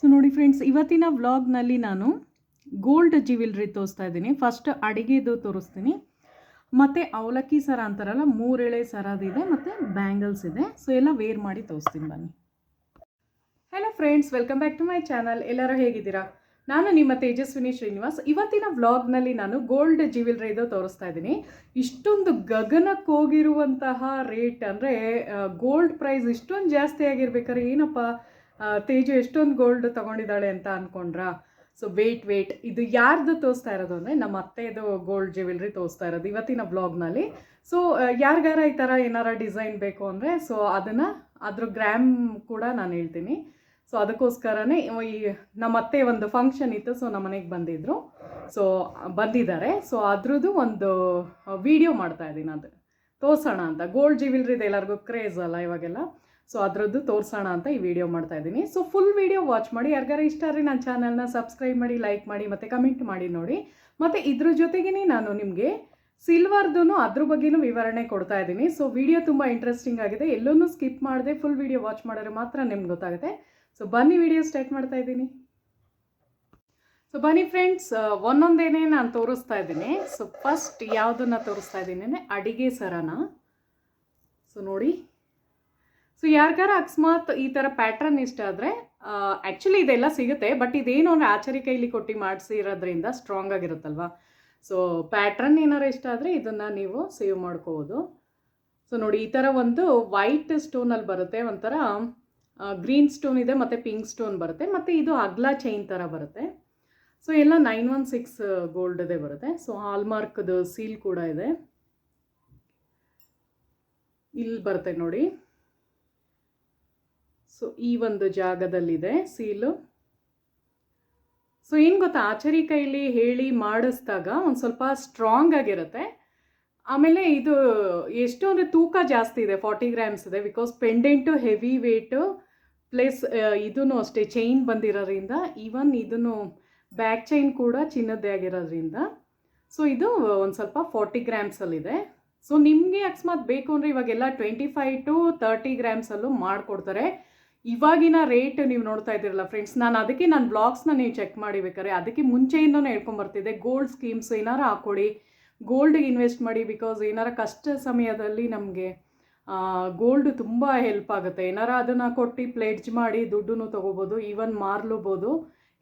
So ನೋಡಿ friends ಇವತ್ತಿನ ವ್ಲಾಗ್ನಲ್ಲಿ ನಾನು ಗೋಲ್ಡ್ ಜ್ಯುವೆಲ್ರಿ ತೋರಿಸ್ತಾ ಇದ್ದೀನಿ. ಫಸ್ಟ್ ಅಡಿಗೆದು ತೋರಿಸ್ತೀನಿ. ಮತ್ತು ಅವಲಕ್ಕಿ ಸರ ಅಂತಾರಲ್ಲ, ಮೂರೆಳೆ ಸರದಿದೆ ಮತ್ತು ಬ್ಯಾಂಗಲ್ಸ್ ಇದೆ. ಸೊ ಎಲ್ಲ ವೇರ್ ಮಾಡಿ ತೋರಿಸ್ತೀನಿ ಬನ್ನಿ. Hello friends welcome back to my channel ಎಲ್ಲರೂ ಹೇಗಿದ್ದೀರಾ? ನಾನು ನಿಮ್ಮ ತೇಜಸ್ವಿನಿ ಶ್ರೀನಿವಾಸ್. ಇವತ್ತಿನ ವ್ಲಾಗ್ನಲ್ಲಿ ನಾನು ಗೋಲ್ಡ್ ಜ್ಯುವೆಲ್ರಿದು ತೋರಿಸ್ತಾ ಇದ್ದೀನಿ. ಇಷ್ಟೊಂದು ಗಗನಕ್ಕೆ ಹೋಗಿರುವಂತಹ ರೇಟ್ ಅಂದರೆ ಗೋಲ್ಡ್ ಪ್ರೈಸ್ ಇಷ್ಟೊಂದು ಜಾಸ್ತಿ ಆಗಿರ್ಬೇಕಾದ್ರೆ ಏನಪ್ಪ? ತೇಜು ಎಷ್ಟೊಂದು ಗೋಲ್ಡ್ ತಗೊಂಡಿದ್ದಾಳೆ ಅಂತ ಅಂದ್ಕೊಂಡ್ರಾ ಸೊ ವೇಟ್ ವೇಟ್ ಇದು ಯಾರ್ದು ತೋರಿಸ್ತಾ ಇರೋದು ಅಂದರೆ ನಮ್ಮ ಅತ್ತೆದು ಗೋಲ್ಡ್ ಜ್ಯುವೆಲ್ರಿ ತೋರಿಸ್ತಾ ಇರೋದು ಇವತ್ತಿನ ಬ್ಲಾಗ್ನಲ್ಲಿ ಸೊ ಯಾರಿಗಾರ ಈ ಥರ ಏನಾರ ಡಿಸೈನ್ ಬೇಕು ಅಂದರೆ ಸೊ ಅದನ್ನು ಅದ್ರ ಗ್ರಾಮ್ ಕೂಡ ನಾನು ಹೇಳ್ತೀನಿ. ಸೊ ಅದಕ್ಕೋಸ್ಕರನೇ ಈ ನಮ್ಮ ಅತ್ತೆ ಒಂದು ಫಂಕ್ಷನ್ ಇತ್ತು ಸೊ ನಮ್ಮ ಮನೆಗೆ ಬಂದಿದ್ದರು ಸೊ ಬಂದಿದ್ದಾರೆ. ಸೊ ಅದ್ರದ್ದು ಒಂದು ವಿಡಿಯೋ ಮಾಡ್ತಾ ಇದ್ದೀನಿ ಅದು. ತೋರ್ಸೋಣ ಅಂತ. ಗೋಲ್ಡ್ ಜ್ಯುವೆಲ್ರಿದು ಎಲ್ಲರಿಗೂ ಕ್ರೇಜ್ ಅಲ್ಲ ಇವಾಗೆಲ್ಲ. ಸೊ ಅದರದ್ದು ತೋರಿಸೋಣ ಅಂತ ಈ ವಿಡಿಯೋ ಮಾಡ್ತಾ ಇದ್ದೀನಿ. ಸೊ ಫುಲ್ ವಿಡಿಯೋ ವಾಚ್ ಮಾಡಿ. ಯಾರಿಗಾರ ಇಷ್ಟ ರೀ ನನ್ನ ಚಾನಲ್ನ ಸಬ್ಸ್ಕ್ರೈಬ್ ಮಾಡಿ ಲೈಕ್ ಮಾಡಿ, ಮತ್ತು ಕಮೆಂಟ್ ಮಾಡಿ ನೋಡಿ. ಮತ್ತು ಇದ್ರ ಜೊತೆಗೇ ನಾನು ನಿಮಗೆ ಸಿಲ್ವರ್ದು ಅದ್ರ ಬಗ್ಗೆನೂ ವಿವರಣೆ ಕೊಡ್ತಾ ಇದ್ದೀನಿ. ಸೊ ವಿಡಿಯೋ ತುಂಬ ಇಂಟ್ರೆಸ್ಟಿಂಗ್ ಆಗಿದೆ. ಎಲ್ಲೂ ಸ್ಕಿಪ್ ಮಾಡದೆ ಫುಲ್ ವಿಡಿಯೋ ವಾಚ್ ಮಾಡಿದ್ರೆ ಮಾತ್ರ ನಿಮ್ಗೆ ಗೊತ್ತಾಗುತ್ತೆ. ಸೊ ಬನ್ನಿ ವಿಡಿಯೋ ಸ್ಟಾರ್ಟ್ ಮಾಡ್ತಾ ಇದ್ದೀನಿ. ಸೊ ಬನ್ನಿ ಫ್ರೆಂಡ್ಸ್ ಒಂದೊಂದೇನೆ ನಾನು ತೋರಿಸ್ತಾ ಇದ್ದೀನಿ. ಸೊ ಫಸ್ಟ್ ಯಾವುದನ್ನು ತೋರಿಸ್ತಾ ಇದ್ದೀನಿ ಅಡಿಗೆ ಸರನ. ಸೊ ನೋಡಿ. ಸೊ ಯಾರಿಗಾರ ಅಕಸ್ಮಾತ್ ಈ ಥರ ಪ್ಯಾಟ್ರನ್ ಇಷ್ಟ ಆದರೆ ಆ್ಯಕ್ಚುಲಿ ಇದೆಲ್ಲ ಸಿಗುತ್ತೆ ಬಟ್ ಇದೇನು ಅಂದರೆ ಆಚರಿ ಕೈಲಿ ಕೊಟ್ಟು ಮಾಡಿಸಿರೋದ್ರಿಂದ ಸ್ಟ್ರಾಂಗ್ ಆಗಿರುತ್ತಲ್ವ? ಸೊ ಪ್ಯಾಟ್ರನ್ ಏನಾರು ಇಷ್ಟ ಆದರೆ ಇದನ್ನು ನೀವು ಸೇವ್ ಮಾಡ್ಕೋಬೋದು. ಸೊ ನೋಡಿ, ಈ ಥರ ಒಂದು ವೈಟ್ ಸ್ಟೋನಲ್ಲಿ ಬರುತ್ತೆ, ಒಂಥರ ಗ್ರೀನ್ ಸ್ಟೋನ್ ಇದೆ, ಮತ್ತು ಪಿಂಕ್ ಸ್ಟೋನ್ ಬರುತ್ತೆ, ಮತ್ತು ಇದು ಅಗ್ಲ ಚೈನ್ ಥರ ಬರುತ್ತೆ. ಸೊ ಎಲ್ಲ ನೈನ್ ಒನ್ ಸಿಕ್ಸ್ ಗೋಲ್ಡದೇ ಬರುತ್ತೆ. ಸೊ ಹಾಲ್ಮಾರ್ಕ್ದು ಸೀಲ್ ಕೂಡ ಇದೆ. ಇಲ್ಲಿ ಬರುತ್ತೆ ನೋಡಿ. ಸೊ ಈ ಒಂದು ಜಾಗದಲ್ಲಿದೆ ಸೀಲು. ಸೊ ಏನು ಗೊತ್ತಾ? ಆಚರಿ ಕೈಲಿ ಹೇಳಿ ಮಾಡಿಸ್ದಾಗ ಒಂದು ಸ್ವಲ್ಪ ಸ್ಟ್ರಾಂಗ್ ಆಗಿರುತ್ತೆ. ಆಮೇಲೆ ಇದು ಎಷ್ಟು ಅಂದರೆ ತೂಕ ಜಾಸ್ತಿ ಇದೆ ಫಾರ್ಟಿ ಗ್ರಾಮ್ಸ್ ಇದೆ because pendant heavy weight plus ಇದೂ ಅಷ್ಟೇ ಚೈನ್ ಬಂದಿರೋದ್ರಿಂದ ಈವನ್ ಇದನ್ನು ಬ್ಯಾಕ್ ಚೈನ್ ಕೂಡ ಚಿನ್ನದ್ದೇ ಆಗಿರೋದ್ರಿಂದ. ಸೊ ಇದು ಒಂದು ಸ್ವಲ್ಪ ಫಾರ್ಟಿ ಗ್ರಾಮ್ಸಲ್ಲಿದೆ ಸೊ ನಿಮಗೆ ಅಕಸ್ಮಾತ್ ಬೇಕು ಅಂದರೆ ಇವಾಗೆಲ್ಲ ಟ್ವೆಂಟಿ ಫೈವ್ ಟು ತರ್ಟಿ ಗ್ರಾಮ್ಸಲ್ಲೂ ಮಾಡಿಕೊಡ್ತಾರೆ. ಇವಾಗಿನ ರೇಟ್ ನೀವು ನೋಡ್ತಾ ಇದ್ದೀರಲ್ಲ ಫ್ರೆಂಡ್ಸ್ ನಾನು ಅದಕ್ಕೆ ನಾನು ಬ್ಲಾಗ್ಸ್ನ ನೀವು ಚೆಕ್ ಮಾಡಿ ಬೇಕಾದ್ರೆ ಅದಕ್ಕೆ ಮುಂಚೆಯಿಂದನೂ ಹೇಳ್ಕೊಂಬರ್ತಿದ್ದೆ ಗೋಲ್ಡ್ ಸ್ಕೀಮ್ಸ್ ಏನಾರು ಹಾಕ್ಕೊಡಿ. ಗೋಲ್ಡ್ಗೆ ಇನ್ವೆಸ್ಟ್ ಮಾಡಿ ಬಿಕಾಸ್ ಏನಾರ ಕಷ್ಟ ಸಮಯದಲ್ಲಿ ನಮಗೆ ಗೋಲ್ಡ್ ತುಂಬ ಹೆಲ್ಪ್ ಆಗುತ್ತೆ. ಏನಾರ ಅದನ್ನು ಕೊಟ್ಟು ಪ್ಲೇಡ್ಜ್ ಮಾಡಿ ದುಡ್ಡನ್ನು ತೊಗೋಬೋದು ಈವನ್ ಮಾರ್ಲೂಬೋದು.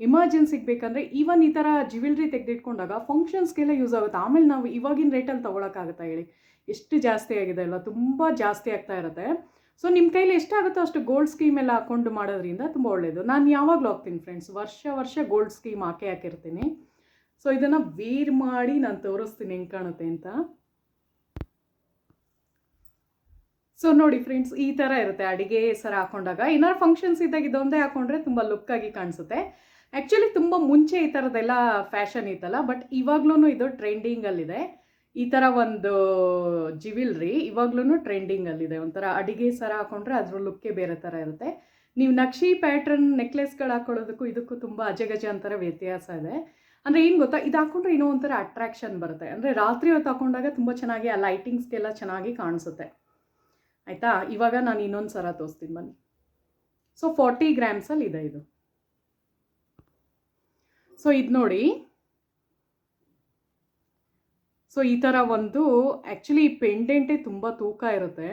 ಎಮರ್ಜೆನ್ಸಿಗೆ ಬೇಕಂದರೆ ಈವನ್ ಈ ಥರ ಜ್ಯುವೆಲ್ರಿ ತೆಗೆದಿಟ್ಕೊಂಡಾಗ ಫಂಕ್ಷನ್ಸ್ಗೆಲ್ಲ ಯೂಸ್ ಆಗುತ್ತೆ. ಆಮೇಲೆ ನಾವು ಇವಾಗಿನ ರೇಟಲ್ಲಿ ತೊಗೊಳಕ್ಕಾಗುತ್ತಾ ಹೇಳಿ? ಎಷ್ಟು ಜಾಸ್ತಿ ಆಗಿದೆ ಅಲ್ಲ? ತುಂಬ ಜಾಸ್ತಿ ಆಗ್ತಾ ಇರುತ್ತೆ. ಸೊ ನಿಮ್ಮ ಕೈಲಿ ಎಷ್ಟಾಗುತ್ತೋ ಅಷ್ಟು ಗೋಲ್ಡ್ ಸ್ಕೀಮ್ ಎಲ್ಲ ಹಾಕೊಂಡು ಮಾಡೋದ್ರಿಂದ ತುಂಬ ಒಳ್ಳೆಯದು ನಾನು ಯಾವಾಗಲೂ ಹೋಗ್ತೀನಿ ಫ್ರೆಂಡ್ಸ್ ವರ್ಷ ವರ್ಷ ಗೋಲ್ಡ್ ಸ್ಕೀಮ್ ಹಾಕೇ ಹಾಕಿರ್ತೀನಿ. ಸೊ ಇದನ್ನು ವೇರ್ ಮಾಡಿ ನಾನು ತೋರಿಸ್ತೀನಿ ಹೆಂಗೆ ಕಾಣುತ್ತೆ ಅಂತ. ಸೊ ನೋಡಿ ಫ್ರೆಂಡ್ಸ್ ಈ ಥರ ಇರುತ್ತೆ ಅಡಿಗೆ ಸರ ಹಾಕೊಂಡಾಗ. ಏನಾರು ಫಂಕ್ಷನ್ಸ್ ಇದ್ದಾಗ ಇದೊಂದೇ ಹಾಕೊಂಡ್ರೆ ತುಂಬ ಲುಕ್ಕಾಗಿ ಕಾಣಿಸುತ್ತೆ. ಆ್ಯಕ್ಚುಲಿ ತುಂಬ ಮುಂಚೆ ಈ ಥರದ್ದೆಲ್ಲ ಫ್ಯಾಷನ್ ಇತ್ತಲ್ಲ ಬಟ್ ಇವಾಗ್ಲೂ ಇದು ಟ್ರೆಂಡಿಂಗಲ್ಲಿದೆ ಈ ಥರ ಒಂದು ಜಿವಿಲ್ರಿ ಇವಾಗ್ಲೂ ಟ್ರೆಂಡಿಂಗಲ್ಲಿದೆ ಒಂಥರ ಅಡಿಗೆ ಸರ ಹಾಕೊಂಡ್ರೆ ಅದ್ರ ಲುಕ್ಕೇ ಬೇರೆ ಥರ ಇರುತ್ತೆ. ನೀವು ನಕ್ಷಿ ಪ್ಯಾಟ್ರನ್ ನೆಕ್ಲೆಸ್ಗಳು ಹಾಕೊಳ್ಳೋದಕ್ಕೂ ಇದಕ್ಕೂ ತುಂಬ ಅಜಗಜ ಅಂತರ ವ್ಯತ್ಯಾಸ ಇದೆ. ಅಂದರೆ ಏನು ಗೊತ್ತಾ, ಇದು ಹಾಕೊಂಡ್ರೆ ಇನ್ನೂ ಒಂಥರ ಅಟ್ರಾಕ್ಷನ್ ಬರುತ್ತೆ. ಅಂದರೆ ರಾತ್ರಿ ಹೊತ್ತು ಹಾಕೊಂಡಾಗ ತುಂಬ ಚೆನ್ನಾಗಿ ಆ ಲೈಟಿಂಗ್ಸ್ಗೆಲ್ಲ ಚೆನ್ನಾಗಿ ಕಾಣಿಸುತ್ತೆ. ಆಯಿತಾ? ಇವಾಗ ನಾನು ಇನ್ನೊಂದು ಸರ ತೋರಿಸ್ತೀನಿ ಬನ್ನಿ. ಸೊ ಫಾರ್ಟಿ ಗ್ರಾಮ್ಸಲ್ಲಿ ಇದೆ ಇದು. ಸೊ ಇದು ನೋಡಿ. ಸೊ ಈ ಥರ ಒಂದು ಆ್ಯಕ್ಚುಲಿ ಈ ಪೆಂಡೆಂಟೇ ತುಂಬ ತೂಕ ಇರುತ್ತೆ.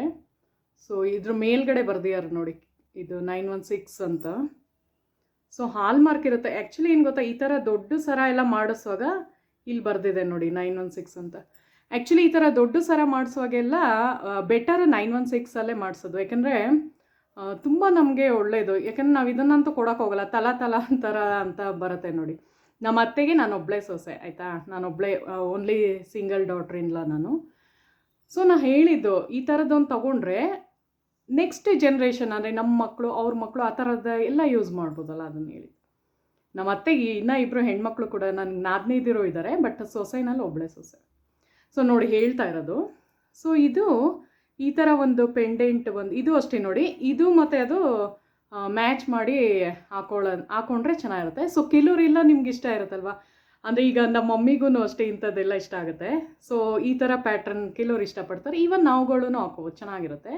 ಸೊ ಇದ್ರ ಮೇಲ್ಗಡೆ ಬರ್ದಿದ್ದಾರೆ ನೋಡಿ, ಇದು ನೈನ್ ಒನ್ ಸಿಕ್ಸ್ ಅಂತ. ಸೊ ಹಾಲ್ ಮಾರ್ಕ್ ಇರುತ್ತೆ. ಆ್ಯಕ್ಚುಲಿ ಏನು ಗೊತ್ತಾ, ಈ ಥರ ದೊಡ್ಡ ಸರ ಎಲ್ಲ ಮಾಡಿಸುವಾಗ ಇಲ್ಲಿ ಬರೆದಿದೆ ನೋಡಿ ನೈನ್ ಒನ್ ಸಿಕ್ಸ್ ಅಂತ. ಆ್ಯಕ್ಚುಲಿ ಈ ಥರ ದೊಡ್ಡ ಸರ ಮಾಡಿಸುವಾಗೆಲ್ಲ ಬೆಟರ್ ನೈನ್ ಒನ್ ಸಿಕ್ಸಲ್ಲೇ ಮಾಡಿಸೋದು. ಯಾಕೆಂದರೆ ತುಂಬ ನಮಗೆ ಒಳ್ಳೆಯದು ಯಾಕಂದ್ರೆ ನಾವು ಇದನ್ನಂತೂ ಕೊಡೋಕ್ಕೋಗಲ್ಲ ತಲಾ ತಲಾ ಅಂತರ ಅಂತ ಬರುತ್ತೆ ನೋಡಿ. ನಮ್ಮ ಅತ್ತೆಗೆ ನಾನು ಒಬ್ಬಳೇ ಸೊಸೆ, ಆಯಿತಾ? ನಾನೊಬ್ಬಳೇ ಓನ್ಲಿ ಸಿಂಗಲ್ ಡಾಟ್ರ್ ನಾನು. ಸೊ ನಾ ಹೇಳಿದ್ದು, ಈ ಥರದ್ದೊಂದು ತೊಗೊಂಡ್ರೆ ನೆಕ್ಸ್ಟ್ ಜನ್ರೇಷನ್ ಅಂದರೆ ನಮ್ಮ ಮಕ್ಕಳು ಅವ್ರ ಮಕ್ಕಳು ಆ ಥರದ ಎಲ್ಲ ಯೂಸ್ ಮಾಡ್ಬೋದಲ್ಲ ಅದನ್ನು ಹೇಳಿ. ನಮ್ಮ ಅತ್ತೆಗೆ ಇನ್ನೂ ಇಬ್ಬರು ಹೆಣ್ಮಕ್ಳು ಕೂಡ ನನಗೆ ನಾದ್ನೈದಿರೋ ಇದ್ದಾರೆ ಬಟ್ ಸೊಸೆನಲ್ಲಿ ಒಬ್ಬಳೇ ಸೊಸೆ. ಸೊ ನೋಡಿ ಹೇಳ್ತಾ ಇರೋದು. ಸೊ ಇದು ಈ ಥರ ಒಂದು ಪೆಂಡೆಂಟ್ ಒಂದು, ಇದು ಅಷ್ಟೇ ನೋಡಿ. ಇದು ಮತ್ತು ಅದು ಮ್ಯಾಚ್ ಮಾಡಿ ಹಾಕೊಳ್ಳೋ ಹಾಕೊಂಡ್ರೆ ಚೆನ್ನಾಗಿರುತ್ತೆ. ಸೊ ಕೆಲವರೆಲ್ಲ ನಿಮ್ಗೆ ಇಷ್ಟ ಇರುತ್ತಲ್ವ? ಅಂದರೆ ಈಗ ನಮ್ಮ ಮಮ್ಮಿಗೂ ಅಷ್ಟೇ ಇಂಥದ್ದೆಲ್ಲ ಇಷ್ಟ ಆಗುತ್ತೆ. ಸೊ ಈ ಥರ ಪ್ಯಾಟ್ರನ್ ಕೆಲವ್ರು ಇಷ್ಟಪಡ್ತಾರೆ. ಈವನ್ ನಾವುಗಳೂ ಹಾಕೋಬೋದು ಚೆನ್ನಾಗಿರುತ್ತೆ.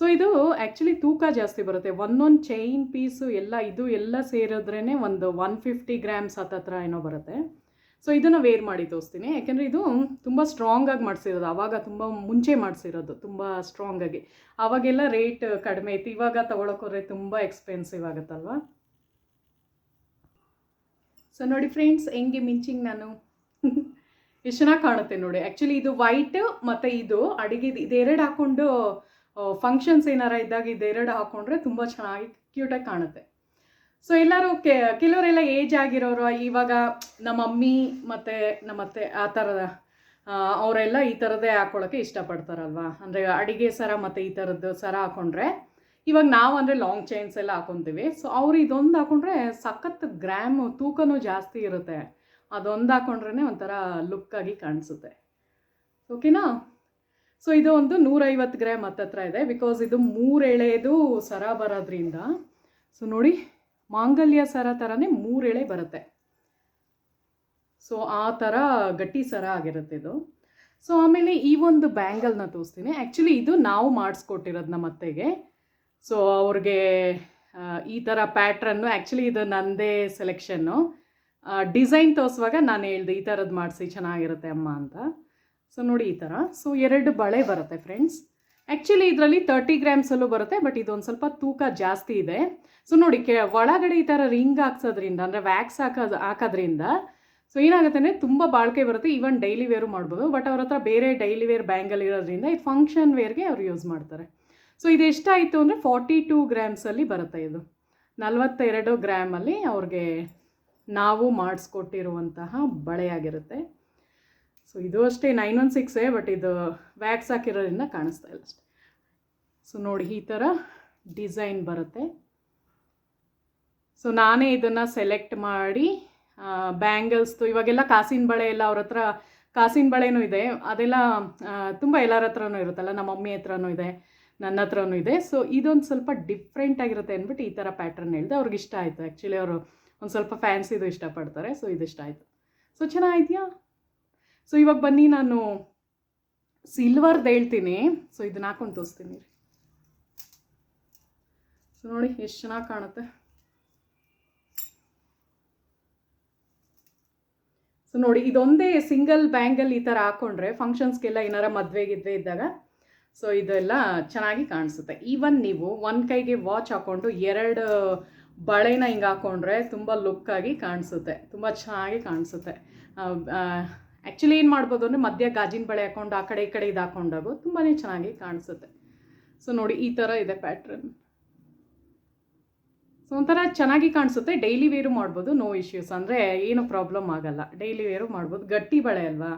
ಸೊ ಇದು ಆ್ಯಕ್ಚುಲಿ ತೂಕ ಜಾಸ್ತಿ ಬರುತ್ತೆ. ಒಂದೊಂದು ಚೈನ್ ಪೀಸು ಎಲ್ಲ, ಇದು ಎಲ್ಲ ಸೇರಿದ್ರೇ ಒಂದು ಒನ್ ಫಿಫ್ಟಿ ಗ್ರಾಮ್ಸ್ ಹತ್ತತ್ರ ಏನೋ ಬರುತ್ತೆ. ಸೊ ಇದನ್ನು ವೇರ್ ಮಾಡಿ ತೋರಿಸ್ತೀನಿ. ಯಾಕೆಂದರೆ ಇದು ತುಂಬ ಸ್ಟ್ರಾಂಗಾಗಿ ಮಾಡಿಸಿರೋದು. ಆವಾಗ ತುಂಬ ಮುಂಚೆ ಮಾಡಿಸಿರೋದು. ತುಂಬ ಸ್ಟ್ರಾಂಗಾಗಿ ಆವಾಗೆಲ್ಲ ರೇಟ್ ಕಡಿಮೆ ಇತ್ತು. ಇವಾಗ ತೊಗೊಳಕ್ಕೋದ್ರೆ ತುಂಬ ಎಕ್ಸ್ಪೆನ್ಸಿವ್ ಆಗುತ್ತಲ್ವಾ? ಸೊ ನೋಡಿ ಫ್ರೆಂಡ್ಸ್ ಹೆಂಗೆ ಮಿಂಚಿಂಗ್ ನಾನು? ಎಷ್ಟು ಚೆನ್ನಾಗಿ ಕಾಣುತ್ತೆ ನೋಡಿ. ಆ್ಯಕ್ಚುಲಿ ಇದು ವೈಟ್ ಮತ್ತು ಇದು ಅಡುಗೆ ಇದೆರಡು ಹಾಕ್ಕೊಂಡು ಫಂಕ್ಷನ್ಸ್ ಏನಾರ ಇದ್ದಾಗ ಇದೆರಡು ಹಾಕ್ಕೊಂಡ್ರೆ ತುಂಬ ಚೆನ್ನಾಗಿ ಕ್ಯೂಟಾಗಿ ಕಾಣುತ್ತೆ. ಸೊ ಎಲ್ಲರೂ ಕೆ, ಕೆಲವರೆಲ್ಲ ಏಜ್ ಆಗಿರೋರು, ಇವಾಗ ನಮ್ಮ ಮಮ್ಮಿ ಮತ್ತು ನಮ್ಮ ಅತ್ತೆ, ಆ ಥರದ ಅವರೆಲ್ಲ ಈ ಥರದ್ದೇ ಹಾಕೊಳಕ್ಕೆ ಇಷ್ಟಪಡ್ತಾರಲ್ವಾ? ಅಂದರೆ ಅಡಿಗೆ ಸರ ಮತ್ತು ಈ ಥರದ್ದು ಸರ ಹಾಕೊಂಡ್ರೆ, ಇವಾಗ ನಾವು ಅಂದರೆ ಲಾಂಗ್ ಚೈನ್ಸ್ ಎಲ್ಲ ಹಾಕೊತೀವಿ. ಸೊ ಅವ್ರು ಇದೊಂದು ಹಾಕೊಂಡ್ರೆ ಸಖತ್ ಗ್ರಾಮ್ ತೂಕನೂ ಜಾಸ್ತಿ ಇರುತ್ತೆ. ಅದೊಂದು ಹಾಕೊಂಡ್ರೇ ಒಂಥರ ಲುಕ್ಕಾಗಿ ಕಾಣಿಸುತ್ತೆ. ಓಕೆನಾ ಸೊ ಇದು ಒಂದು ನೂರೈವತ್ತು ಗ್ರಾಮ್ ಹತ್ತತ್ರ ಇದೆ. ಬಿಕಾಸ್ ಇದು ಮೂರು ಸರ ಬರೋದ್ರಿಂದ ಸೊ ನೋಡಿ. ಮಾಂಗಲ್ಯ ಸರ ಥರನೇ ಮೂರೆಳೆ ಬರುತ್ತೆ. ಸೊ ಆ ಥರ ಗಟ್ಟಿ ಸರ ಆಗಿರುತ್ತೆ ಇದು. ಸೊ ಆಮೇಲೆ ಈ ಒಂದು ಬ್ಯಾಂಗಲ್ನ ತೋರಿಸ್ತೀನಿ. ಆ್ಯಕ್ಚುಲಿ ಇದು ನಾವು ಮಾಡಿಸ್ಕೊಟ್ಟಿರೋದು ನಮ್ಮ ಅತ್ತೆಗೆ. ಸೊ ಅವ್ರಿಗೆ ಈ ಥರ ಪ್ಯಾಟ್ರನ್ನು ಆ್ಯಕ್ಚುಲಿ ಇದು ನನ್ನದೇ ಸೆಲೆಕ್ಷನ್ನು ಡಿಸೈನ್ ತೋರಿಸುವಾಗ ನಾನು ಹೇಳ್ದೆ, ಈ ಥರದ್ದು ಮಾಡಿಸಿ, ಚೆನ್ನಾಗಿರುತ್ತೆ ಅಮ್ಮ ಅಂತ. ಸೊ ನೋಡಿ ಈ ಥರ ಸೊ ಎರಡು ಬಳೆ ಬರುತ್ತೆ ಫ್ರೆಂಡ್ಸ್ ಆ್ಯಕ್ಚುಲಿ ಇದರಲ್ಲಿ ತರ್ಟಿ ಗ್ರಾಮ್ಸಲ್ಲೂ ಬರುತ್ತೆ ಬಟ್ ಇದೊಂದು ಸ್ವಲ್ಪ ತೂಕ ಜಾಸ್ತಿ ಇದೆ. ಸೊ ನೋಡಿ, ಕೆ, ಒಳಗಡೆ ಈ ಥರ ರಿಂಗ್ ಹಾಕ್ಸೋದ್ರಿಂದ, ಅಂದರೆ ವ್ಯಾಕ್ಸ್ ಹಾಕೋದು, ಹಾಕೋದ್ರಿಂದ ಸೊ ಏನಾಗುತ್ತೆ ಅಂದರೆ ತುಂಬ ಬಾಳಿಕೆ ಬರುತ್ತೆ. ಈವನ್ ಡೈಲಿ ವೇರು ಮಾಡ್ಬೋದು ಬಟ್ ಅವ್ರ ಹತ್ರ ಬೇರೆ ಡೈಲಿ ವೇರ್ ಬ್ಯಾಂಗಲ್ ಇರೋದ್ರಿಂದ ಇದು ಫಂಕ್ಷನ್ ವೇರ್ಗೆ ಅವ್ರು ಯೂಸ್ ಮಾಡ್ತಾರೆ. ಸೊ ಇದು ಎಷ್ಟಾಯಿತು ಅಂದರೆ ಫಾರ್ಟಿ ಟೂ ಗ್ರಾಮ್ಸಲ್ಲಿ ಬರುತ್ತೆ ಇದು. ನಲವತ್ತೆರಡು ಗ್ರಾಮಲ್ಲಿ ಅವ್ರಿಗೆ ನಾವು ಮಾಡಿಸ್ಕೊಟ್ಟಿರುವಂತಹ ಬಳೆಯಾಗಿರುತ್ತೆ ಸೊ ಇದು ಅಷ್ಟೇ ನೈನ್ ಒನ್ ಸಿಕ್ಸೇ ಬಟ್ ಇದು ವ್ಯಾಕ್ಸ್ ಹಾಕಿರೋದ್ರಿಂದ ಕಾಣಿಸ್ತಾ ಇಲ್ಲ ಅಷ್ಟೇ. ಸೊ ನೋಡಿ ಈ ಥರ ಡಿಸೈನ್ ಬರುತ್ತೆ. ಸೊ ನಾನೇ ಇದನ್ನು ಸೆಲೆಕ್ಟ್ ಮಾಡಿ ಬ್ಯಾಂಗಲ್ಸ್ದು ಇವಾಗೆಲ್ಲ ಕಾಸಿನ ಬಳೆ ಎಲ್ಲ ಅವ್ರ ಹತ್ರ, ಕಾಸಿನ ಬಳೆನೂ ಇದೆ. ಅದೆಲ್ಲ ತುಂಬ ಎಲ್ಲರ ಹತ್ರನೂ ಇರುತ್ತಲ್ಲ, ನಮ್ಮ ಮಮ್ಮಿ ಹತ್ರನೂ ಇದೆ, ನನ್ನ ಹತ್ರನೂ ಇದೆ. ಸೊ ಇದೊಂದು ಸ್ವಲ್ಪ ಡಿಫ್ರೆಂಟ್ ಆಗಿರುತ್ತೆ ಅಂದ್ಬಿಟ್ಟು ಈ ಥರ ಪ್ಯಾಟ್ರನ್ ಹೇಳಿದೆ. ಅವ್ರಿಗೆ ಇಷ್ಟ ಆಯಿತು. ಆ್ಯಕ್ಚುಲಿ ಅವರು ಒಂದು ಸ್ವಲ್ಪ ಫ್ಯಾನ್ಸಿದು ಇಷ್ಟಪಡ್ತಾರೆ. ಸೊ ಇಷ್ಟ ಆಯಿತು. ಸೊ ಚೆನ್ನಾಗಿದೆಯಾ? ಸೊ ಇವಾಗ ಬನ್ನಿ ನಾನು ಸಿಲ್ವರ್ದು ಹೇಳ್ತೀನಿ. ಸೊ ಇದನ್ನ ಹಾಕೊಂಡು ತೋರಿಸ್ತೀನಿ ಸೊ ನೋಡಿ ಎಷ್ಟು ಚೆನ್ನಾಗಿ ಕಾಣುತ್ತೆ. ಸೊ ನೋಡಿ ಇದೊಂದೇ ಸಿಂಗಲ್ ಬ್ಯಾಂಗಲ್ ಈ ಥರ ಹಾಕ್ಕೊಂಡ್ರೆ ಫಂಕ್ಷನ್ಸ್ಗೆಲ್ಲ ಏನಾರ ಮದುವೆಗಿದ್ವೆ ಇದ್ದಾಗ ಸೊ ಇದೆಲ್ಲ ಚೆನ್ನಾಗಿ ಕಾಣಿಸುತ್ತೆ. ಈವನ್ ನೀವು ಒಂದು ಕೈಗೆ ವಾಚ್ ಹಾಕ್ಕೊಂಡು ಎರಡು ಬಳೆನ ಹಿಂಗೆ ಹಾಕ್ಕೊಂಡ್ರೆ ತುಂಬ ಲುಕ್ಕಾಗಿ ಕಾಣಿಸುತ್ತೆ. ತುಂಬ ಚೆನ್ನಾಗಿ ಕಾಣಿಸುತ್ತೆ. ಆ್ಯಕ್ಚುಲಿ ಏನು ಮಾಡ್ಬೋದು ಅಂದರೆ ಮಧ್ಯ ಗಾಜಿನ ಬಳೆ ಹಾಕೊಂಡು ಆ ಕಡೆ ಈ ಕಡೆ ಇದು ಹಾಕೊಂಡಾಗ ತುಂಬಾ ಚೆನ್ನಾಗಿ ಕಾಣಿಸುತ್ತೆ. ಸೊ ನೋಡಿ ಈ ಥರ ಇದೆ ಪ್ಯಾಟ್ರನ್ ಸೊ ಒಂಥರ ಚೆನ್ನಾಗಿ ಕಾಣಿಸುತ್ತೆ. ಡೈಲಿ ವೇರು ಮಾಡ್ಬೋದು ನೋ ಇಶ್ಯೂಸ್ ಅಂದರೆ ಏನು ಪ್ರಾಬ್ಲಮ್ ಆಗಲ್ಲ. ಡೈಲಿ ವೇರು ಮಾಡ್ಬೋದು. ಗಟ್ಟಿ ಬಳೆ ಅಲ್ವಾ?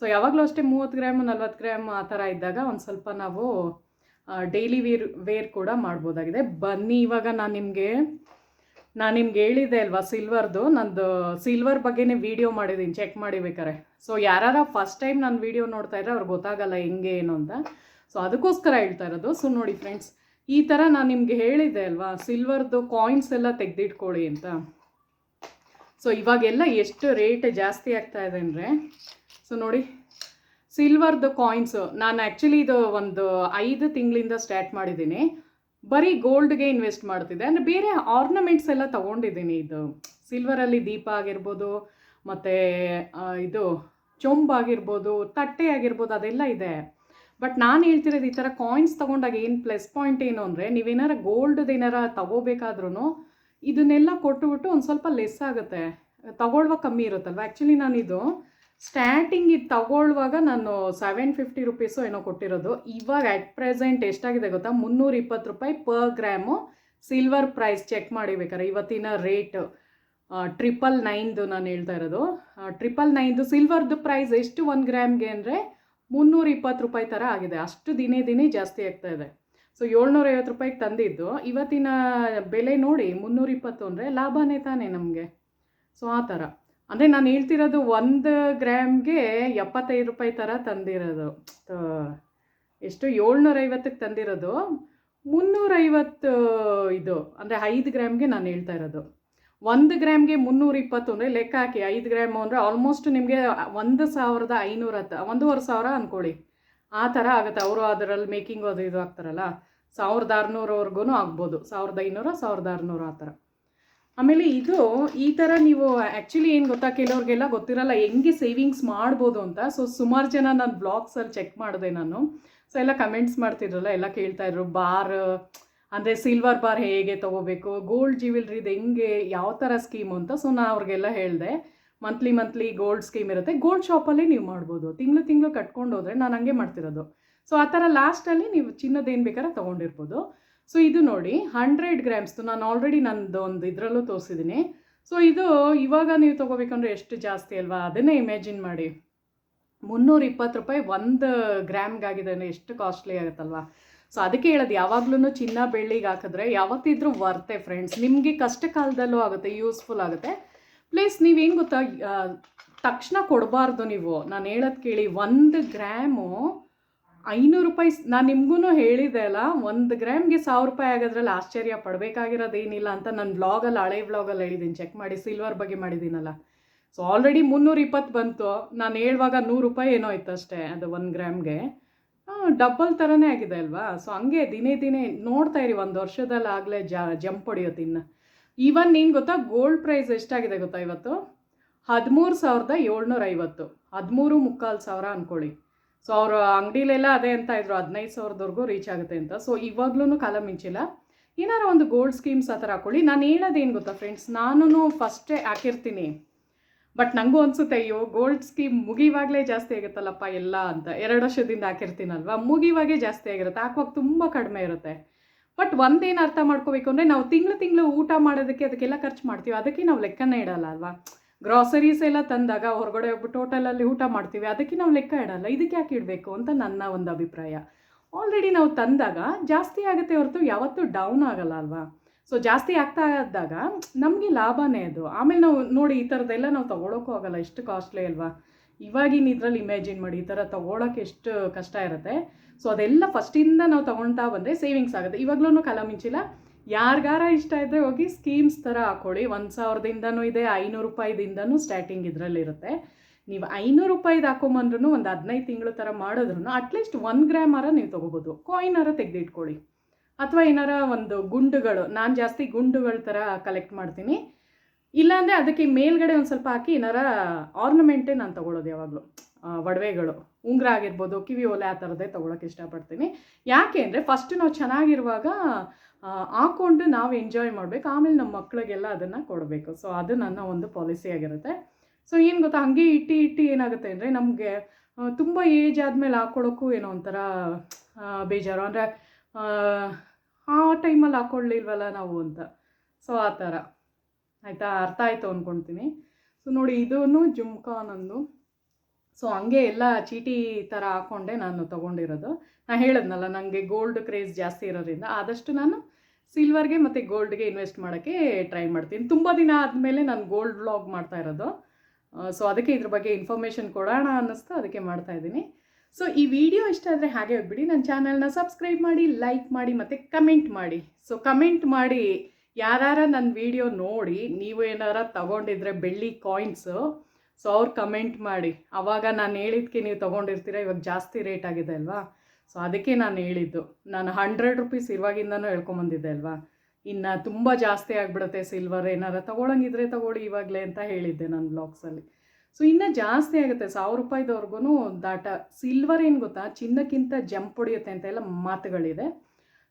ಸೊ ಯಾವಾಗಲೂ ಅಷ್ಟೇ ಮೂವತ್ತು ಗ್ರಾಮ್, ನಲ್ವತ್ತು ಗ್ರಾಮ್ ಆ ಥರ ಇದ್ದಾಗ ಒಂದು ಸ್ವಲ್ಪ ನಾವು ಡೈಲಿ ವೇರ್ ವೇರ್ ಕೂಡ ಮಾಡ್ಬೋದಾಗಿದೆ. ಬನ್ನಿ, ಇವಾಗ ನಾನು ನಿಮಗೆ ನಾನು ನಿಮ್ಗೆ ಹೇಳಿದೆ ಅಲ್ವಾ ಸಿಲ್ವರ್ದು ನಂದು ಸಿಲ್ವರ್ ಬಗ್ಗೆನೇ ವೀಡಿಯೋ ಮಾಡಿದ್ದೀನಿ ಚೆಕ್ ಮಾಡಿ ಬೇಕಾರೆ ಸೊ ಯಾರು ಫಸ್ಟ್ ಟೈಮ್ ನಾನು ವೀಡಿಯೋ ನೋಡ್ತಾ ಇದ್ರೆ ಅವ್ರಿಗೆ ಗೊತ್ತಾಗಲ್ಲ ಹೆಂಗೆ ಏನು ಅಂತ. ಸೊ ಅದಕ್ಕೋಸ್ಕರ ಹೇಳ್ತಾ ಇರೋದು. ಸೊ ನೋಡಿ ಫ್ರೆಂಡ್ಸ್ ಈ ಥರ ನಾನು ನಿಮಗೆ ಹೇಳಿದ್ದೆ ಅಲ್ವಾ ಸಿಲ್ವರ್ದು ಕಾಯಿನ್ಸ್ ಎಲ್ಲ ತೆಗೆದಿಟ್ಕೊಳ್ಳಿ ಅಂತ. ಸೊ ಇವಾಗೆಲ್ಲ ಎಷ್ಟು ರೇಟ್ ಜಾಸ್ತಿ ಆಗ್ತಾ ಇದೆ ಅಂದರೆ ಸೊ ನೋಡಿ ಸಿಲ್ವರ್ದು ಕಾಯಿನ್ಸು ನಾನು ಆ್ಯಕ್ಚುಲಿ ಇದು ಒಂದು ಐದು ತಿಂಗಳಿಂದ ಸ್ಟಾರ್ಟ್ ಮಾಡಿದ್ದೀನಿ ಬರೀ ಗೋಲ್ಡ್ಗೆ ಇನ್ವೆಸ್ಟ್ ಮಾಡ್ತಿದ್ದೆ. ಅಂದರೆ ಬೇರೆ ಆರ್ನಮೆಂಟ್ಸ್ ಎಲ್ಲ ತೊಗೊಂಡಿದ್ದೀನಿ. ಇದು ಸಿಲ್ವರಲ್ಲಿ ದೀಪ ಆಗಿರ್ಬೋದು, ಮತ್ತು ಇದು ಚೊಂಬಾಗಿರ್ಬೋದು ತಟ್ಟೆ ಆಗಿರ್ಬೋದು, ಅದೆಲ್ಲ ಇದೆ. ಬಟ್ ನಾನು ಹೇಳ್ತಿರೋದು ಈ ಥರ ಕಾಯಿನ್ಸ್ ತೊಗೊಂಡಾಗ ಏನು ಪ್ಲಸ್ ಪಾಯಿಂಟ್ ಏನು ಅಂದರೆ, ನೀವೇನಾರ ಗೋಲ್ಡ್ದು ಏನಾರ ತಗೋಬೇಕಾದ್ರೂ ಇದನ್ನೆಲ್ಲ ಕೊಟ್ಟುಬಿಟ್ಟು ಒಂದು ಸ್ವಲ್ಪ ಲೆಸ್ ಆಗುತ್ತೆ. ತಗೊಳ್ಳುವಾಗ ಕಮ್ಮಿ ಇರುತ್ತಲ್ವ? ಆ್ಯಕ್ಚುಲಿ ನಾನಿದು ಸ್ಟಾರ್ಟಿಂಗ್ ಇದು ತಗೊಳ್ಳುವಾಗ ನಾನು ಸೆವೆನ್ ಫಿಫ್ಟಿ ರುಪೀಸು ಏನೋ ಕೊಟ್ಟಿರೋದು. ಇವಾಗ ಅಟ್ ಪ್ರೆಸೆಂಟ್ ಎಷ್ಟಾಗಿದೆ ಗೊತ್ತಾ? ಮುನ್ನೂರ ಇಪ್ಪತ್ತು ರೂಪಾಯಿ per gram silver price check ಮಾಡಿ ಬೇಕಾರೆ ಇವತ್ತಿನ ರೇಟ್ ಟ್ರಿಪಲ್ ನೈನ್ದು ನಾನು ಹೇಳ್ತಾ ಇರೋದು. ಟ್ರಿಪಲ್ ನೈನ್ದು ಸಿಲ್ವರ್ದು ಪ್ರೈಸ್ ಎಷ್ಟು ಒಂದು ಗ್ರಾಮ್ಗೆ ಅಂದರೆ ಮುನ್ನೂರ ಇಪ್ಪತ್ತು ರೂಪಾಯಿ ಥರ ಆಗಿದೆ. ಅಷ್ಟು ದಿನೇ ದಿನೇ ಜಾಸ್ತಿ ಆಗ್ತಾ ಇದೆ. ಸೊ ಏಳ್ನೂರೈವತ್ತು ರೂಪಾಯಿಗೆ ತಂದಿದ್ದು. ಇವತ್ತಿನ ಬೆಲೆ ನೋಡಿ ಮುನ್ನೂರ ಇಪ್ಪತ್ತು ಅಂದರೆ ಲಾಭನೇ ತಾನೇ ನಮಗೆ. ಸೊ ಆ ಥರ ಅಂದರೆ ನಾನು ಹೇಳ್ತಿರೋದು ಒಂದು ಗ್ರಾಮ್ಗೆ ಎಪ್ಪತ್ತೈದು ರೂಪಾಯಿ ಥರ ತಂದಿರೋದು. ಎಷ್ಟು? ಏಳ್ನೂರೈವತ್ತಕ್ಕೆ ತಂದಿರೋದು. ಮುನ್ನೂರೈವತ್ತು ಇದು, ಅಂದರೆ ಐದು ಗ್ರಾಮ್ಗೆ ನಾನು ಹೇಳ್ತಾ ಇರೋದು. ಒಂದು ಗ್ರಾಮ್ಗೆ ಮುನ್ನೂರ ಇಪ್ಪತ್ತು ಅಂದರೆ ಲೆಕ್ಕ ಹಾಕಿ, ಐದು ಗ್ರಾಮು ಅಂದರೆ ಆಲ್ಮೋಸ್ಟ್ ನಿಮಗೆ ಒಂದು ಸಾವಿರದ ಐನೂರ ಹತ್ತು ಒಂದೂವರೆ ಸಾವಿರ ಅಂದ್ಕೊಳ್ಳಿ ಆ ಥರ ಆಗುತ್ತೆ. ಅವರು ಅದರಲ್ಲಿ ಮೇಕಿಂಗ್ ಅದು ಇದು ಆಗ್ತಾರಲ್ಲ ಸಾವಿರದ ಆರುನೂರವರೆಗೂ ಆಗ್ಬೋದು. ಸಾವಿರದ ಐನೂರು, ಸಾವಿರದ ಆರುನೂರು ಆ ಥರ ಆಮೇಲೆ ಇದು ಈ ಥರ ನೀವು ಆ್ಯಕ್ಚುಲಿ ಏನು ಗೊತ್ತಾ ಕೆಲವ್ರಿಗೆಲ್ಲ ಗೊತ್ತಿರಲ್ಲ, ಹೆಂಗೆ ಸೇವಿಂಗ್ಸ್ ಮಾಡ್ಬೋದು ಅಂತ. ಸೊ ಸುಮಾರು ಜನ ನಾನು ಬ್ಲಾಗ್ಸಲ್ಲಿ ಚೆಕ್ ಮಾಡಿದೆ ನಾನು. ಸೊ ಎಲ್ಲ ಕಮೆಂಟ್ಸ್ ಮಾಡ್ತಿದ್ರಲ್ಲ, ಎಲ್ಲ ಕೇಳ್ತಾ ಇದ್ರು, ಬಾರ್, ಅಂದರೆ ಸಿಲ್ವರ್ ಬಾರ್ ಹೇಗೆ ತೊಗೋಬೇಕು? ಗೋಲ್ಡ್ ಜ್ಯುವೆಲ್ರಿದು ಹೆಂಗೆ, ಯಾವ ಥರ ಸ್ಕೀಮ್ ಅಂತ? ಸೊ ನಾನು ಅವ್ರಿಗೆಲ್ಲ ಹೇಳಿದೆ ಮಂತ್ಲಿ ಮಂತ್ಲಿ ಗೋಲ್ಡ್ ಸ್ಕೀಮ್ ಇರುತ್ತೆ. ಗೋಲ್ಡ್ ಶಾಪಲ್ಲಿ ನೀವು ಮಾಡ್ಬೋದು. ತಿಂಗಳು ತಿಂಗಳು ಕಟ್ಕೊಂಡು ಹೋದರೆ ನಾನು ಹಂಗೆ ಮಾಡ್ತಿರೋದು. ಸೊ ಆ ಥರ ಲಾಸ್ಟಲ್ಲಿ ನೀವು ಚಿನ್ನದೇನು ಬೇಕಾದ್ರೆ ತೊಗೊಂಡಿರ್ಬೋದು. ಸೊ ಇದು ನೋಡಿ ಹಂಡ್ರೆಡ್ ಗ್ರಾಮ್ಸ್ದು ನಾನು ಆಲ್ರೆಡಿ ನಂದು ಒಂದು ಇದರಲ್ಲೂ ತೋರಿಸಿದ್ದೀನಿ ಸೊ ಇದು ಇವಾಗ ನೀವು ತೊಗೋಬೇಕಂದ್ರೆ ಎಷ್ಟು ಜಾಸ್ತಿ ಅಲ್ವಾ? ಅದನ್ನೇ ಇಮ್ಯಾಜಿನ್ ಮಾಡಿ. ಮುನ್ನೂರ ಇಪ್ಪತ್ತು ರೂಪಾಯಿ ಒಂದು ಗ್ರಾಮ್ಗಾಗಿದೆ ಅಂದರೆ ಎಷ್ಟು ಕಾಸ್ಟ್ಲಿ ಆಗುತ್ತಲ್ವಾ? ಸೊ ಅದಕ್ಕೆ ಹೇಳೋದು ಯಾವಾಗ್ಲೂ ಚಿನ್ನ ಬೆಳ್ಳಿಗೆ ಹಾಕಿದ್ರೆ ಯಾವತ್ತಿದ್ರೂ ವರ್ತೆ ಫ್ರೆಂಡ್ಸ್ ನಿಮಗೆ ಕಷ್ಟ ಕಾಲದಲ್ಲೂ ಆಗುತ್ತೆ ಯೂಸ್ಫುಲ್ ಆಗುತ್ತೆ. ಪ್ಲೀಸ್ ನೀವೇನು ಗೊತ್ತಾ ತಕ್ಷಣ ಕೊಡಬಾರ್ದು ನೀವು. ನಾನು ಹೇಳೋದು ಕೇಳಿ, ಒಂದು ಗ್ರಾಮು ಐನೂರು ರೂಪಾಯಿ ನಾನು ನಿಮಗೂ ಹೇಳಿದೆ ಅಲ್ಲ, ಒಂದು ಗ್ರಾಮ್ಗೆ ಸಾವಿರ ರೂಪಾಯಿ ಆಗೋದ್ರಲ್ಲಿ ಆಶ್ಚರ್ಯ ಪಡಬೇಕಾಗಿರೋದೇನಿಲ್ಲ ಅಂತ ನನ್ನ ಬ್ಲಾಗಲ್ಲಿ ಹಳೆ ವ್ಲಾಗಲ್ಲಿ ಹೇಳಿದ್ದೀನಿ ಚೆಕ್ ಮಾಡಿ ಸಿಲ್ವರ್ ಬಗ್ಗೆ ಮಾಡಿದ್ದೀನಲ್ಲ ಸೊ ಆಲ್ರೆಡಿ ಮುನ್ನೂರ ಇಪ್ಪತ್ತು ಬಂತು. ನಾನು ಹೇಳುವಾಗ ನೂರು ರೂಪಾಯಿ ಏನೋ ಇತ್ತು ಅಷ್ಟೇ, ಅದು ಒಂದು ಗ್ರಾಮ್ಗೆ. ಡಬ್ಬಲ್ ಥರನೇ ಆಗಿದೆ ಅಲ್ವಾ? ಸೊ ಹಂಗೆ ದಿನೇ ದಿನೇ ನೋಡ್ತಾ ಇರಿ, ಒಂದು ವರ್ಷದಲ್ಲಿ ಆಗಲೇ ಜಂಪ್ ಹೊಡಿಯೋದು ಇನ್ನು. ಈವನ್ ನೀನು ಗೊತ್ತಾ ಗೋಲ್ಡ್ ಪ್ರೈಸ್ ಎಷ್ಟಾಗಿದೆ ಗೊತ್ತಾ ಇವತ್ತು? ಹದಿಮೂರು ಸಾವಿರದ ಏಳ್ನೂರ ಐವತ್ತು ಹದಿಮೂರು ಮುಕ್ಕಾಲು ಸಾವಿರ ಅಂದ್ಕೊಳ್ಳಿ ಸೊ ಅವರು ಅಂಗಡಿಲೆಲ್ಲ ಅದೇ ಅಂತ ಇದ್ರು, ಹದಿನೈದು ಸಾವಿರದವರೆಗೂ ರೀಚ್ ಆಗುತ್ತೆ ಅಂತ. ಸೊ ಇವಾಗ್ಲೂ ಕಾಲ ಮಿಂಚಿಲ್ಲ ಏನಾರ ಒಂದು ಗೋಲ್ಡ್ ಸ್ಕೀಮ್ಸ್ ಆ ಥರ ಹಾಕೊಳ್ಳಿ. ನಾನು ಹೇಳೋದೇನು ಗೊತ್ತಾ ಫ್ರೆಂಡ್ಸ್ ನಾನು ಫಸ್ಟೇ ಹಾಕಿರ್ತೀನಿ. ಬಟ್ ನನಗೂ ಅನಿಸುತ್ತೆ, ಅಯ್ಯೋ ಗೋಲ್ಡ್ ಸ್ಕೀಮ್ ಮುಗಿವಾಗಲೇ ಜಾಸ್ತಿ ಆಗುತ್ತಲ್ಲಪ್ಪ, ಎಲ್ಲ ಅಂತ. ಎರಡು ವರ್ಷದಿಂದ ಹಾಕಿರ್ತೀನಲ್ವಾ? ಮುಗಿವಾಗೇ ಜಾಸ್ತಿ ಆಗಿರುತ್ತೆ. ಹಾಕುವಾಗ ತುಂಬ ಕಡಿಮೆ ಇರುತ್ತೆ. ಬಟ್ ಒಂದೇನು ಅರ್ಥ ಮಾಡ್ಕೋಬೇಕು ಅಂದರೆ, ನಾವು ತಿಂಗಳು ತಿಂಗಳು ಊಟ ಮಾಡೋದಕ್ಕೆ ಅದಕ್ಕೆಲ್ಲ ಖರ್ಚು ಮಾಡ್ತೀವಿ. ಅದಕ್ಕೆ ನಾವು ಲೆಕ್ಕನೇ ಇಡಲ್ಲ ಅಲ್ವಾ? ಗ್ರಾಸರೀಸ್ ಎಲ್ಲ ತಂದಾಗ ಹೊರಗಡೆ ಹೋಗ್ಬಿಟ್ಟು ಹೋಟೆಲಲ್ಲಿ ಊಟ ಮಾಡ್ತೀವಿ. ಅದಕ್ಕೆ ನಾವು ಲೆಕ್ಕ ಇಡಲ್ಲ. ಇದಕ್ಕೆ ಯಾಕೆ ಇಡಬೇಕು ಅಂತ ನನ್ನ ಒಂದು ಅಭಿಪ್ರಾಯ. ಆಲ್ರೆಡಿ ನಾವು ತಂದಾಗ ಜಾಸ್ತಿ ಆಗುತ್ತೆ ಹೊರತು ಯಾವತ್ತೂ ಡೌನ್ ಆಗಲ್ಲ ಅಲ್ವಾ? ಸೊ ಜಾಸ್ತಿ ಆಗ್ತಾ ಇದ್ದಾಗ ನಮಗೆ ಲಾಭನೇ ಅದು. ಆಮೇಲೆ ನಾವು ನೋಡಿ ಈ ಥರದ್ದೆಲ್ಲ ನಾವು ತೊಗೊಳೋಕು ಆಗಲ್ಲ. ಎಷ್ಟು ಕಾಸ್ಟ್ಲಿ ಅಲ್ವಾ? ಇವಾಗಿನ ಇದರಲ್ಲಿ ಇಮ್ಯಾಜಿನ್ ಮಾಡಿ ಈ ಥರ ತೊಗೊಳಕ್ಕೆ ಎಷ್ಟು ಕಷ್ಟ ಇರುತ್ತೆ. ಸೊ ಅದೆಲ್ಲ ಫಸ್ಟಿಂದ ನಾವು ತೊಗೊಳ್ತಾ ಬಂದರೆ ಸೇವಿಂಗ್ಸ್ ಆಗುತ್ತೆ. ಇವಾಗ್ಲೂ ಕಾಲ ಮಿಂಚಿಲ್ಲ. ಯಾರಿಗಾರ ಇಷ್ಟ ಇದ್ದರೆ ಹೋಗಿ ಸ್ಕೀಮ್ಸ್ ಥರ ಹಾಕೊಳ್ಳಿ. ಒಂದು ಸಾವಿರದಿಂದನೂ ಇದೆ, ಐನೂರು ರೂಪಾಯಿದಿಂದನೂ ಸ್ಟಾರ್ಟಿಂಗ್ ಇದರಲ್ಲಿರುತ್ತೆ. ನೀವು ಐನೂರು ರೂಪಾಯಿದು ಹಾಕೊಂಬಂದ್ರೂ ಒಂದು ಹದಿನೈದು ತಿಂಗಳು ಥರ ಮಾಡಿದ್ರು ಅಟ್ಲೀಸ್ಟ್ ಒಂದು ಆರ ನೀವು ತೊಗೋಬೋದು. ಕಾಯಿನಾರ ತೆಗೆದಿಟ್ಕೊಳ್ಳಿ. ಅಥವಾ ಏನಾರ ಒಂದು ಗುಂಡುಗಳು, ನಾನು ಜಾಸ್ತಿ ಗುಂಡುಗಳ ಥರ ಕಲೆಕ್ಟ್ ಮಾಡ್ತೀನಿ. ಇಲ್ಲಾಂದರೆ ಅದಕ್ಕೆ ಮೇಲ್ಗಡೆ ಒಂದು ಸ್ವಲ್ಪ ಹಾಕಿ ಏನಾರ ಆರ್ನಮೆಂಟೇ ನಾನು ತೊಗೊಳ್ಳೋದು ಯಾವಾಗಲೂ. ಒಡವೆಗಳು. ಉಂಗುರ ಆಗಿರ್ಬೋದು ಕಿವಿ ಓಲೆ ಆ ಥರದ್ದೇ ತೊಗೊಳಕ್ಕೆ ಇಷ್ಟಪಡ್ತೀನಿ. ಯಾಕೆ ಅಂದರೆ ಫಸ್ಟ್ ನಾವು ಚೆನ್ನಾಗಿರುವಾಗ ಹಾಕ್ಕೊಂಡು ನಾವು ಎಂಜಾಯ್ ಮಾಡಬೇಕು. ಆಮೇಲೆ ನಮ್ಮ ಮಕ್ಕಳಿಗೆಲ್ಲ ಅದನ್ನು ಕೊಡಬೇಕು. ಸೊ ಅದು ನನ್ನ ಒಂದು ಪಾಲಿಸಿ ಆಗಿರುತ್ತೆ. ಸೊ ಏನು ಗೊತ್ತಾ? ಹಾಗೆ ಇಟ್ಟು ಇಟ್ಟು ಏನಾಗುತ್ತೆ ಅಂದರೆ ನಮಗೆ ತುಂಬ ಏಜ್ ಆದಮೇಲೆ ಹಾಕ್ಕೊಳ್ಳೋಕ್ಕೂ ಏನೋ ಒಂಥರ ಬೇಜಾರು. ಅಂದರೆ, ಆ ಟೈಮಲ್ಲಿ ಹಾಕ್ಕೊಳ್ಳಿಲ್ವಲ್ಲ ನಾವು ಅಂತ. ಸೊ ಆ ಥರ. ಆಯಿತಾ? ಅರ್ಥ ಆಯಿತು ಅಂದ್ಕೊಳ್ತೀನಿ ಸೊ ನೋಡಿ ಇದೂ ಜುಮ್ಕಾ ಸೊ ಹಂಗೆ ಎಲ್ಲ ಚೀಟಿ ಥರ ಹಾಕ್ಕೊಂಡೆ ನಾನು ತೊಗೊಂಡಿರೋದು. ನಾನು ಹೇಳಿದ್ನಲ್ಲ ನನಗೆ ಗೋಲ್ಡ್ ಕ್ರೇಜ್ ಜಾಸ್ತಿ ಇರೋದ್ರಿಂದ ಆದಷ್ಟು ನಾನು ಸಿಲ್ವರ್ಗೆ ಮತ್ತು ಗೋಲ್ಡ್ಗೆ ಇನ್ವೆಸ್ಟ್ ಮಾಡೋಕ್ಕೆ ಟ್ರೈ ಮಾಡ್ತೀನಿ. ತುಂಬ ದಿನ ಆದಮೇಲೆ ನಾನು ಗೋಲ್ಡ್ ವ್ಲಾಗ್ ಮಾಡ್ತಾ ಇರೋದು. ಸೊ ಅದಕ್ಕೆ ಇದ್ರ ಬಗ್ಗೆ ಇನ್ಫಾರ್ಮೇಷನ್ ಕೊಡೋಣ ಅನ್ನಿಸ್ತು, ಅದಕ್ಕೆ ಮಾಡ್ತಾ ಇದ್ದೀನಿ. ಸೊ ಈ ವಿಡಿಯೋ ಇಷ್ಟ ಆದರೆ ಹಾಗೆ ಹೋಗ್ಬಿಡಿ ನನ್ನ ಚಾನಲ್ನ ಸಬ್ಸ್ಕ್ರೈಬ್ ಮಾಡಿ ಲೈಕ್ ಮಾಡಿ, ಮತ್ತು ಕಮೆಂಟ್ ಮಾಡಿ. ಸೊ ಕಮೆಂಟ್ ಮಾಡಿ ಯಾರು ನನ್ನ ವಿಡಿಯೋ ನೋಡಿ, ನೀವು ಏನಾರ ತಗೊಂಡಿದ್ರೆ ಬೆಳ್ಳಿ ಕಾಯಿನ್ಸು ಸೊ ಅವ್ರು ಕಮೆಂಟ್ ಮಾಡಿ ಆವಾಗ ನಾನು ಹೇಳಿದ್ಕೆ ನೀವು ತೊಗೊಂಡಿರ್ತೀರ, ಇವಾಗ ಜಾಸ್ತಿ ರೇಟ್ ಆಗಿದೆ ಅಲ್ವಾ? ಸೊ ಅದಕ್ಕೆ ನಾನು ಹೇಳಿದ್ದು. ನಾನು ಹಂಡ್ರೆಡ್ ರುಪೀಸ್ ಇವಾಗಿಂದನೂ ಹೇಳ್ಕೊಂಬಂದಿದ್ದೆ ಅಲ್ವಾ? ಇನ್ನು ತುಂಬ ಜಾಸ್ತಿ ಆಗಿಬಿಡುತ್ತೆ ಸಿಲ್ವರ್ ಏನಾರ ತೊಗೊಳಂಗಿದ್ರೆ ತಗೊಳ್ಳಿ ಇವಾಗಲೇ ಅಂತ ಹೇಳಿದ್ದೆ ನಾನು ಬ್ಲಾಗ್ಸಲ್ಲಿ ಸೊ ಇನ್ನೂ ಜಾಸ್ತಿ ಆಗುತ್ತೆ, ಸಾವಿರ ರೂಪಾಯಿದವ್ರಿಗೂ ದಾಟ ಸಿಲ್ವರ್ ಏನು ಗೊತ್ತಾ? ಚಿನ್ನಕ್ಕಿಂತ ಜಂಪ್ ಹೊಡಿಯುತ್ತೆ ಅಂತ ಎಲ್ಲ ಮಾತುಗಳಿದೆ.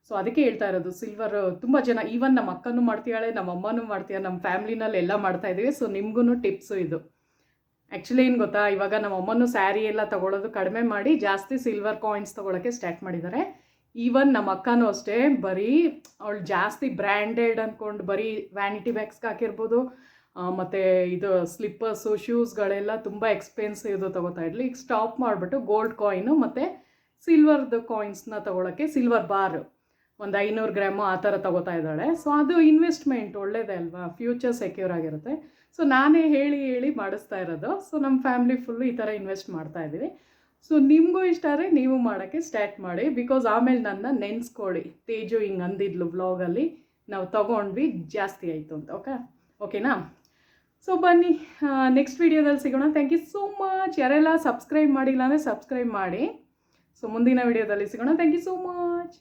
ಸೊ ಅದಕ್ಕೆ ಹೇಳ್ತಾ ಇರೋದು ಸಿಲ್ವರ್ ತುಂಬ ಜನ ಈವನ್ ನಮ್ಮ ಅಕ್ಕನೂ ಮಾಡ್ತೀಯಾಳೆ ನಮ್ಮ ಅಮ್ಮನೂ ಮಾಡ್ತೀಯ ನಮ್ಮ ಫ್ಯಾಮ್ಲಿನಲ್ಲಿ ಎಲ್ಲ ಮಾಡ್ತಾ ಇದ್ದೀವಿ ಸೊ ನಿಮಗೂ ಟಿಪ್ಸು ಇದು. ಆ್ಯಕ್ಚುಲಿ ಏನು ಗೊತ್ತಾ? ಇವಾಗ ನಮ್ಮ ಅಮ್ಮನೂ ಸ್ಯಾರಿ ಎಲ್ಲ ತೊಗೊಳೋದು ಕಡಿಮೆ ಮಾಡಿ ಜಾಸ್ತಿ ಸಿಲ್ವರ್ ಕಾಯಿನ್ಸ್ ತೊಗೊಳಕ್ಕೆ ಸ್ಟಾರ್ಟ್ ಮಾಡಿದ್ದಾರೆ. ಈವನ್ ನಮ್ಮ ಅಕ್ಕನೂ ಅಷ್ಟೇ, ಬರೀ ಅವಳು ಜಾಸ್ತಿ ಬ್ರ್ಯಾಂಡೆಡ್ ಅಂದ್ಕೊಂಡು ಬರೀ ವ್ಯಾನಿಟಿ ಬ್ಯಾಗ್ಸ್ಗೆ ಹಾಕಿರ್ಬೋದು. ಮತ್ತು ಇದು ಸ್ಲಿಪ್ಪರ್ಸು ಶೂಸ್ಗಳೆಲ್ಲ ತುಂಬ ಎಕ್ಸ್ಪೆನ್ಸಿವ್ದು ತೊಗೋತಾ ಇರಲಿ ಈಗ ಸ್ಟಾಪ್ ಮಾಡಿಬಿಟ್ಟು ಗೋಲ್ಡ್ ಕಾಯಿನು ಮತ್ತು ಸಿಲ್ವರ್ದು ಕಾಯಿನ್ಸ್ನ ತೊಗೊಳಕ್ಕೆ ಸಿಲ್ವರ್ ಬಾರ್ ಒಂದು ಐನೂರು ಗ್ರಾಮು ಆ ಥರ ತಗೋತಾ ಇದ್ದಾಳೆ. ಸೊ ಅದು ಇನ್ವೆಸ್ಟ್ಮೆಂಟ್ ಒಳ್ಳೇದೇ ಅಲ್ವಾ? ಫ್ಯೂಚರ್ ಸೆಕ್ಯೂರ್ ಆಗಿರುತ್ತೆ. ಸೊ ನಾನೇ ಹೇಳಿ ಹೇಳಿ ಮಾಡಿಸ್ತಾ ಇರೋದು. ಸೊ ನಮ್ಮ ಫ್ಯಾಮಿಲಿ ಫುಲ್ಲು ಈ ಥರ ಇನ್ವೆಸ್ಟ್ ಮಾಡ್ತಾ ಇದ್ದೀವಿ. ಸೊ ನಿಮಗೂ ಇಷ್ಟ ಆದರೆ ನೀವು ಮಾಡೋಕ್ಕೆ ಸ್ಟಾರ್ಟ್ ಮಾಡಿ. ಬಿಕಾಸ್ ಆಮೇಲೆ ನನ್ನ ನೆನೆಸ್ಕೊಳ್ಳಿ. ತೇಜು ಹಿಂಗೆ ಅಂದಿದ್ಲು ಬ್ಲಾಗಲ್ಲಿ ನಾವು ತೊಗೊಂಡ್ವಿ, ಜಾಸ್ತಿ ಆಯಿತು ಅಂತ. ಓಕೆ ಓಕೆನಾ ಸೊ ಬನ್ನಿ. ನೆಕ್ಸ್ಟ್ ವೀಡಿಯೋದಲ್ಲಿ ಸಿಗೋಣ. ಥ್ಯಾಂಕ್ ಯು ಸೋ ಮಚ್ ಯಾರೆಲ್ಲ ಸಬ್ಸ್ಕ್ರೈಬ್ ಮಾಡಿಲ್ಲ ಅಂದರೆ ಸಬ್ಸ್ಕ್ರೈಬ್ ಮಾಡಿ. ಸೊ ಮುಂದಿನ ವೀಡಿಯೋದಲ್ಲಿ ಸಿಗೋಣ. Thank you so much